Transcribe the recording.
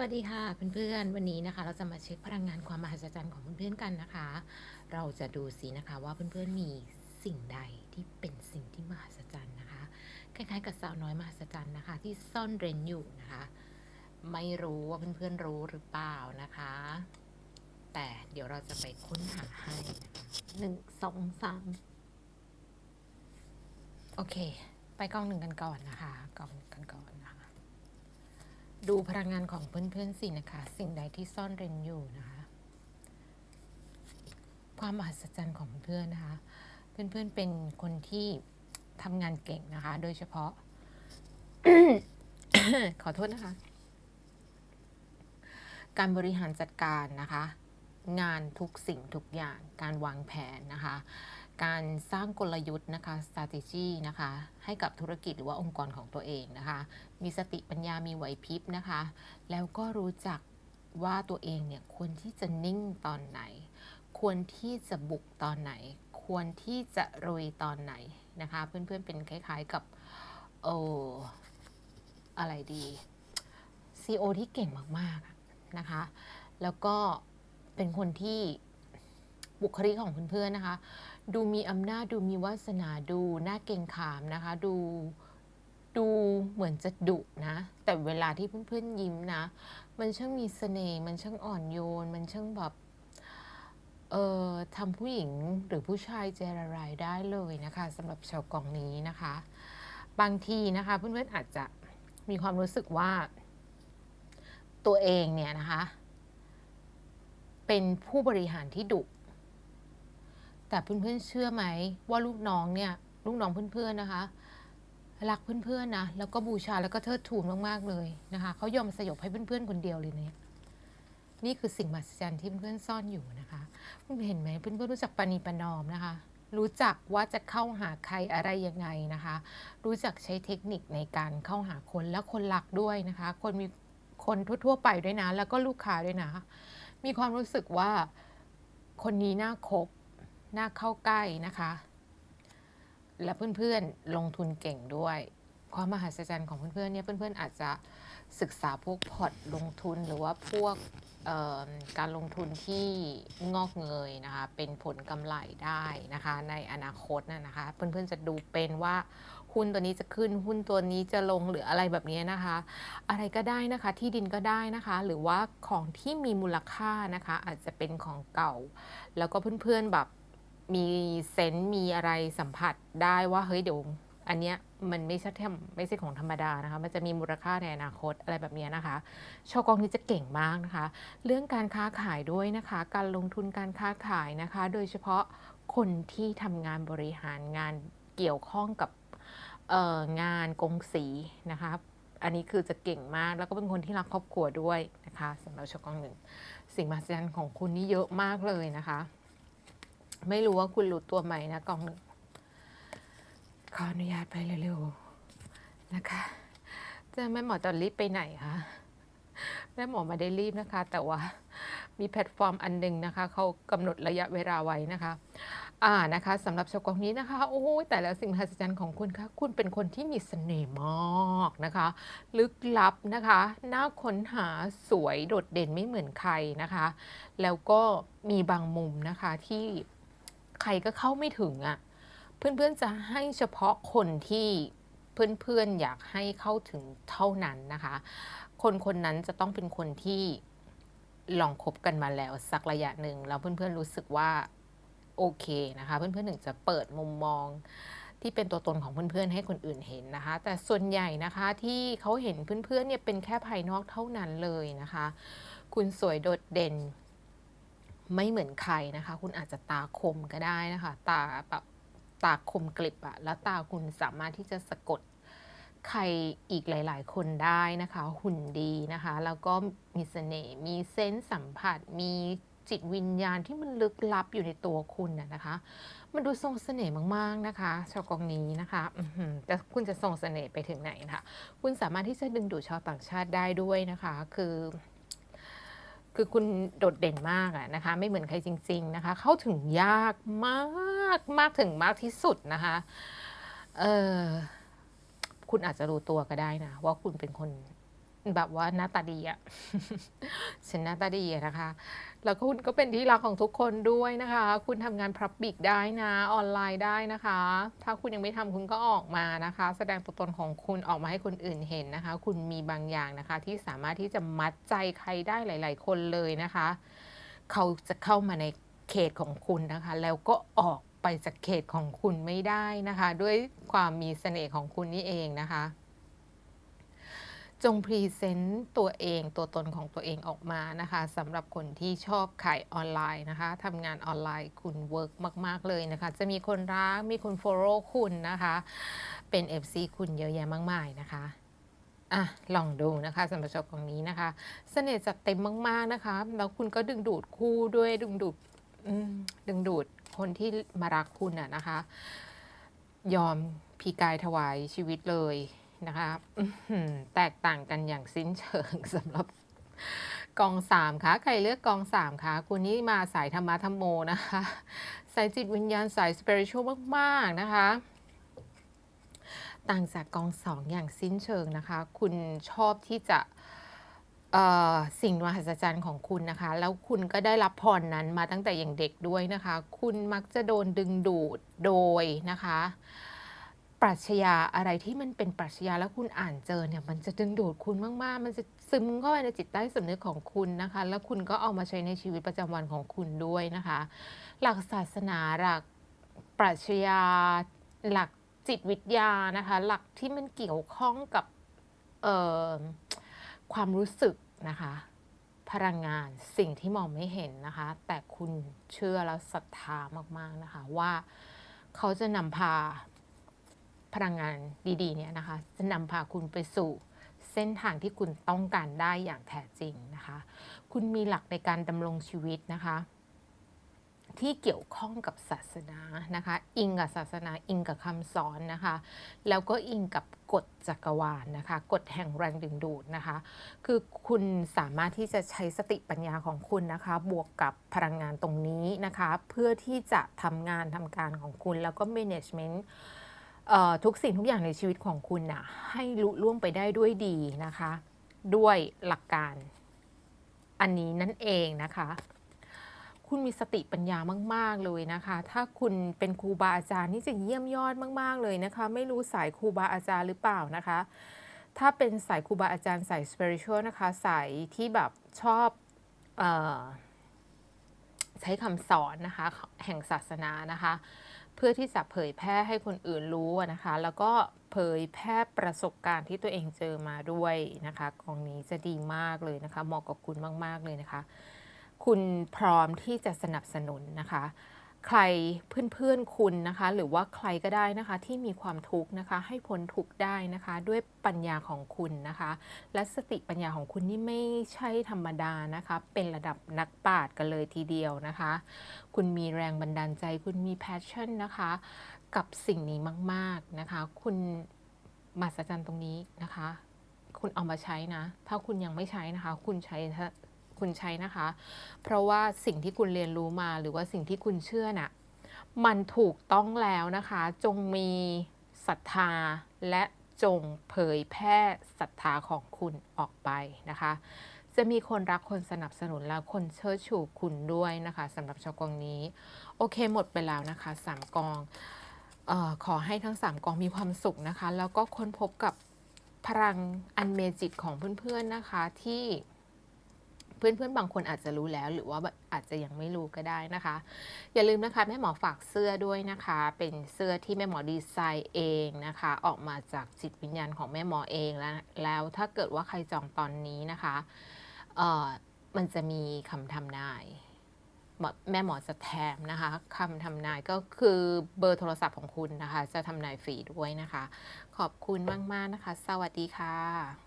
วัสดีค่ะเพื่อนๆวันนี้นะคะ เราจะมาเช็คพลังงานความมหัศจรรย์ของเพื่อนๆกันนะคะ เราจะดูสินะคะว่าเพื่อนๆมีสิ่งใดที่เป็นสิ่งที่มหัศจรรย์นะคะ คล้ายๆกับสาวน้อยมหัศจรรย์นะคะ ที่ซ่อนเร้นอยู่นะคะ ไม่รู้ว่าเพื่อนๆรู้หรือเปล่านะคะ แต่เดี๋ยวเราจะไปค้นหาให้นะคะหนึ่งสองสามโอเค ไปกล้องหนึ่งกันก่อนนะคะกล้องหนึ่งกันก่อนนะคะ ดูพลังงานของเพื่อนๆสินะคะ สิ่งใดที่ซ่อนเร้นอยู่นะคะ ความมหัศจรรย์ของเพื่อนนะคะ เพื่อนๆเป็นคนที่ทำงานเก่งนะคะ โดยเฉพาะ ขอโทษนะคะ การบริหารจัดการนะคะ งานทุกสิ่งทุกอย่างการวางแผนนะคะ การสร้างกลยุทธ์นะคะ strategy นะคะ ให้กับธุรกิจหรือว่าองค์กรของตัวเองนะคะ มีสติปัญญา มีไหวพริบนะคะ แล้วก็รู้จักว่าตัวเองเนี่ยควรที่จะนิ่งตอนไหน ควรที่จะบุกตอนไหน ควรที่จะรวยตอนไหนนะคะ เพื่อนๆเป็นคล้ายๆกับโออะไรดี CEO ที่เก่งมากๆนะคะ แล้วก็เป็นคนที่ บุคลิกของเพื่อนๆนะคะ ดูมีอำนาจดูมีวาสนาดูน่าเกรงขามนะคะ ดูดูเหมือนจะดุนะ แต่เวลาที่เพื่อนๆยิ้มนะ มันช่างมีเสน่ห์มันช่างอ่อนโยน มันช่างแบบเอ่อทำผู้หญิงหรือผู้ชายใจละลายได้เลยนะคะสำหรับชาวกองนี้นะคะ บางทีนะคะ เพื่อนๆอาจจะมีความรู้สึกว่า ตัวเองเนี่ยนะคะ เป็นผู้บริหารที่ดุ แต่เพื่อนๆเชื่อไหมว่าลูกน้องเนี่ยลูกน้องเพื่อนๆนะคะ รักเพื่อนๆนะแล้วก็บูชาแล้วก็เทิดทูนมากๆเลยนะคะเขายอมสยบให้เพื่อนๆคนเดียวเลยเนี่ยนี่คือสิ่งมหัศจรรย์ที่เพื่อนๆซ่อนอยู่นะคะเพื่อนเห็นไหมเพื่อนๆรู้จักปณีปนอมนะคะ รู้จักว่าจะเข้าหาใครอะไรยังไงนะคะ รู้จักใช้เทคนิคในการเข้าหาคนและคนรักด้วยนะคะ คนมีคนทั่วๆไปด้วยนะ แล้วก็ลูกค้าด้วยนะ มีความรู้สึกว่าคนนี้น่าคบ น่าเข้าใกล้นะคะ และเพื่อนๆลงทุนเก่งด้วย ความมหัศจรรย์ของเพื่อนๆเนี่ยเพื่อนๆอาจจะศึกษาพวกพอร์ตลงทุนหรือว่าพวกการลงทุนที่งอกเงยนะคะ เป็นผลกำไรได้นะคะ ในอนาคตน่ะนะคะ เพื่อนๆจะดูเป็นว่าหุ้นตัวนี้จะขึ้นหุ้นตัวนี้จะลงหรืออะไรแบบนี้นะคะ อะไรก็ได้นะคะที่ดินก็ได้นะคะ หรือว่าของที่มีมูลค่านะคะ อาจจะเป็นของเก่า แล้วก็เพื่อนๆแบบ มีเซนส์มีอะไรสัมผัสได้ว่าเฮ้ยเดี๋ยวอันเนี้ยมันไม่ใช่ไม่ใช่ของธรรมดานะคะ มันจะมีมูลค่าในอนาคตอะไรแบบเนี้ยนะคะชาวกองนี้จะเก่งมากนะคะ เรื่องการค้าขายด้วยนะคะ การลงทุนการค้าขายนะคะ โดยเฉพาะคนที่ทำงานบริหารงานเกี่ยวข้องกับงานกงสีนะคะอันนี้คือจะเก่งมากแล้วก็เป็นคนที่รักครอบครัวด้วยนะคะสำหรับชกองหนึ่งสิ่งมหัศจรรย์ของคุณนี่เยอะมากเลยนะคะ ไม่รู้ว่าคุณรู้ตัวไหมนะกองหนึ่งขออนุญาตไปเร็วๆนะคะจะแม่หมอตอนรีบไปไหนคะแม่หมอไมาได้รีบนะคะ แต่ว่ามีแพลตฟอร์มอันหนึ่งนะคะเขากำหนดระยะเวลาไว้นะคะ อ่านะคะสำหรับชาวกองนี้นะคะ โอ้ยแต่แล้วสิ่งมหัศจรรย์ของคุณคะคุณเป็นคนที่มีเสน่ห์มากนะคะ ลึกลับนะคะน่าค้นหาสวยโดดเด่นไม่เหมือนใครนะคะ แล้วก็มีบางมุมนะคะที่ รก็เข้าไม่ถึงอะ่ะ เพื่อนๆจะให้เฉพาะคนที่เพื่อนๆอยากให้เข้าถึงเท่านั้นนะคะ คนคนนั้นจะต้องเป็นคนที่ลองคบกันมาแล้วสักระยะหนึ่งแล้วเพื่อนๆรู้สึกว่าโอเคนะคะ เพื่อนๆถึงจะเปิดมุมมองที่เป็นตัวตนของเพื่อนๆให้คนอื่นเห็นนะคะ แต่ส่วนใหญ่นะคะที่เขาเห็นเพื่อนๆเนี่ยเป็นแค่ภายนอกเท่านั้นเลยนะคะ คุณสวยโดดเด่น ไม่เหมือนใครนะคะ คุณอาจจะตาคมก็ได้นะคะ ตาแบบตาคมกลิบอะแล้วตาคุณสามารถที่จะสะกดใครอีกหลาย ๆ คนได้นะคะ หุ่นดีนะคะ แล้วก็มีเสน่ห์มีเซนส์สัมผัส มีจิตวิญญาณที่มันลึกลับอยู่ในตัวคุณน่ะนะคะ มันดูทรงเสน่ห์มาก ๆ นะคะ ชาวกองนี้นะคะแต่คุณจะส่งเสน่ห์ไปถึงไหนนะคะ คุณสามารถที่จะดึงดูดชาวต่างชาติได้ด้วยนะคะ คือ คือคุณโดดเด่นมากอะนะคะ ไม่เหมือนใครจริง ๆนะคะ เข้าถึงยากมากมากถึงมากที่สุดนะคะเออคุณอาจจะรู้ตัวก็ได้นะ ว่าคุณเป็นคน แบบว่าหน้าตาดีอะฉันหน้าตาดีนะคะ แล้วคุณก็เป็นที่รักของทุกคนด้วยนะคะ คุณทำงาน Public ได้นะออนไลน์ได้นะคะ ถ้าคุณยังไม่ทำคุณก็ออกมานะคะ แสดงตัวตนของคุณออกมาให้คนอื่นเห็นนะคะ คุณมีบางอย่างนะคะ ที่สามารถที่จะมัดใจใครได้หลาย ๆ คนเลยนะคะ เขาจะเข้ามาในเขตของคุณนะคะ แล้วก็ออกไปจากเขตของคุณไม่ได้นะคะ ด้วยความมีเสน่ห์ของคุณนี่เองนะคะ จงพรีเซนต์ตัวเองตัวตนของตัวเองออกมานะคะสำหรับคนที่ชอบขายออนไลน์นะคะทำงานออนไลน์คุณเวิร์กมาก ๆ เลยนะคะ จะมีคนรัก มีคน follow คุณนะคะ เป็น FC คุณเยอะแยะมากมายนะคะอะลองดูนะคะสำหรับชาวกองนี้นะคะเสน่ห์จัดเต็มมาก ๆ นะคะ แล้วคุณก็ดึงดูดคู่ด้วยดึงดูดดึงดูดคนที่มารักคุณอะนะคะ ยอมพีกายถวายชีวิตเลย นะคะแตกต่างกันอย่างสิ้นเชิงสำหรับกองสามคะใครเลือกกองสามคะคุณนี่มาสายธรรมะธรรมโมนะคะสายจิตวิญญาณสายสเปริชวลมาก ๆ นะคะ ต่างจากกองสองอย่างสิ้นเชิงนะคะ คุณชอบที่จะสิ่งมหัศจรรย์ของคุณนะคะ แล้วคุณก็ได้รับพรนั้นมาตั้งแต่อย่างเด็กด้วยนะคะ คุณมักจะโดนดึงดูดโดยนะคะ ปรัชญาอะไรที่มันเป็นปรัชญาแล้วคุณอ่านเจอเนี่ยมันจะดึงดูดคุณมาก ๆ มันจะซึมเข้าไปในจิตใต้สำนึกของคุณนะคะ แล้วคุณก็เอามาใช้ในชีวิตประจำวันของคุณด้วยนะคะ หลักศาสนาหลักปรัชญาหลักจิตวิทยานะคะ หลักที่มันเกี่ยวข้องกับเอ่อความรู้สึกนะคะ พลังงานสิ่งที่มองไม่เห็นนะคะ แต่คุณเชื่อแล้วศรัทธามาก ๆ นะคะว่าเขาจะนำพา พลังงานดีๆเนี่ยนะคะจะนำพาคุณไปสู่เส้นทางที่คุณต้องการได้อย่างแท้จริงนะคะ คุณมีหลักในการดำรงชีวิตนะคะ ที่เกี่ยวข้องกับศาสนานะคะ อิงกับศาสนาอิงกับคำสอนนะคะ แล้วก็อิงกับกฎจักรวาลนะคะกฎแห่งแรงดึงดูดนะคะ คือคุณสามารถที่จะใช้สติปัญญาของคุณนะคะ บวกกับพลังงานตรงนี้นะคะ เพื่อที่จะทำงานทำการของคุณแล้วก็ management ทุกสิ่งทุกอย่างในชีวิตของคุณนะให้ลุล่วงไปได้ด้วยดีนะคะ ด้วยหลักการ อันนี้นั่นเองนะคะ คุณมีสติปัญญามาก ๆ เลยนะคะ ถ้าคุณเป็นครูบาอาจารย์นี่จะเยี่ยมยอดมาก ๆ เลยนะคะ ไม่รู้สายครูบาอาจารย์หรือเปล่านะคะ ถ้าเป็นสายครูบาอาจารย์สาย spiritual นะคะ สายที่แบบชอบออใช้คำสอนนะคะ แห่งศาสนานะคะ เพื่อที่จะเผยแพร่ให้คนอื่นรู้นะคะ แล้วก็เผยแพร่ประสบการณ์ที่ตัวเองเจอมาด้วยนะคะกองนี้จะดีมากเลยนะคะเหมาะกับคุณมาก ๆ เลยนะคะ คุณพร้อมที่จะสนับสนุนนะคะ ใครเพื่อนๆคุณนะคะ หรือว่าใครก็ได้นะคะ ที่มีความทุกข์นะคะ ให้พ้นทุกข์ได้นะคะ ด้วยปัญญาของคุณนะคะ และสติปัญญาของคุณนี่ไม่ใช่ธรรมดานะคะ เป็นระดับนักปราชญ์กันเลยทีเดียวนะคะ คุณมีแรงบันดาลใจ คุณมี passion นะคะ กับสิ่งนี้มากๆนะคะ คุณมหัศจรรย์ตรงนี้นะคะ คุณเอามาใช้นะ ถ้าคุณยังไม่ใช้นะคะ คุณใช้เถอะ คุณใช้นะคะ เพราะว่าสิ่งที่คุณเรียนรู้มาหรือว่าสิ่งที่คุณเชื่อน่ะมันถูกต้องแล้วนะคะ จงมีศรัทธาและจงเผยแพร่ศรัทธาของคุณออกไปนะคะ จะมีคนรักคนสนับสนุนและคนเชิดชูคุณด้วยนะคะสำหรับชาวกองนี้ โอเคหมดไปแล้วนะคะสามกองออขอให้ทั้งสามกองมีความสุขนะคะ แล้วก็ค้นพบกับพลังอันเมจิกของเพื่อนๆนะคะที่ เพื่อนๆ บางคนอาจจะรู้แล้ว หรือว่าอาจจะยังไม่รู้ก็ได้นะคะ อย่าลืมนะคะแม่หมอฝากเสื้อด้วยนะคะ เป็นเสื้อที่แม่หมอดีไซน์เองนะคะ ออกมาจากจิตวิญญาณของแม่หมอเองแล้วแล้วถ้าเกิดว่าใครจองตอนนี้นะคะเอ่อมันจะมีคำทำนายแม่หมอจะแถมนะคะคำทำนายก็คือเบอร์โทรศัพท์ของคุณนะคะ จะทำนายฟรีด้วยนะคะ ขอบคุณมาก ๆ นะคะ สวัสดีค่ะ